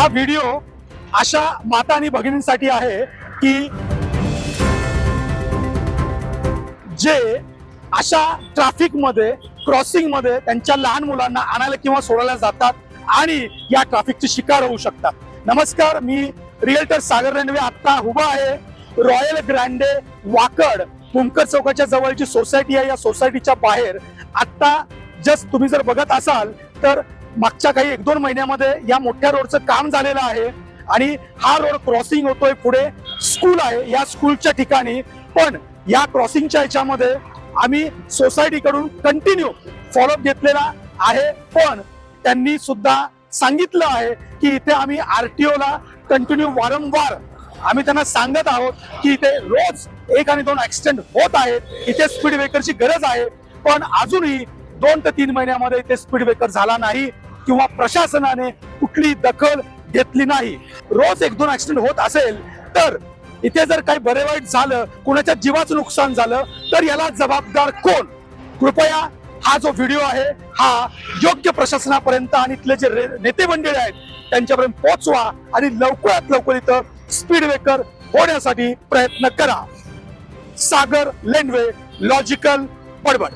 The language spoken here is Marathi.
हा व्हिडिओ अशा माता आणि भगिनींसाठी आहे की जे अशा ट्रॅफिकमध्ये क्रॉसिंगमध्ये त्यांच्या लहान मुलांना आणायला किंवा सोडायला जातात आणि या ट्रॅफिकची शिकार होऊ शकतात. नमस्कार मी रिअल्टर सागर रेंडवे आता उभा आहे. रॉयल ग्रँडे वाकड कुंकर चौकाच्या जवळची सोसायटी आहे. या सोसायटीच्या बाहेर आत्ता जस्ट तुम्ही जर बघत असाल तर मागच्या काही एक दोन महिन्यामध्ये या मोठ्या रोडचं काम झालेलं आहे आणि हा रोड क्रॉसिंग होतोय पुढे. स्कूल आहे. या स्कूलच्या ठिकाणी. पण या क्रॉसिंगच्या ह्याच्यामध्ये आम्ही सोसायटीकडून कंटिन्यू फॉलोअप घेतलेला आहे. पण त्यांनी सुद्धा सांगितलं आहे की इथे आम्ही आर टी ओला कंटिन्यू वारंवार आम्ही त्यांना सांगत आहोत की इथे रोज एक आणि दोन ऍक्सिडेंट होत आहेत. इथे स्पीड ब्रेकरची गरज आहे. पण अजूनही दोन ते तीन महिन्यामध्ये इथे स्पीड ब्रेकर झाला नाही किंवा प्रशासनाने कुठली दखल घेतली नाही. रोज एक दोन ऍक्सिडेंट होत असेल तर इथे जर काही बरे वाईट झालं कुणाच्या जीवाचं नुकसान झालं तर याला जबाबदार कोण? कृपया हा जो व्हिडिओ आहे हा योग्य प्रशासनापर्यंत आणि इथले जे नेते मंडळी आहेत त्यांच्यापर्यंत पोहोचवा आणि लवकरात लवकर इथं स्पीड ब्रेकर होण्यासाठी प्रयत्न करा. सागर लेंडवे लॉजिकल बडबड.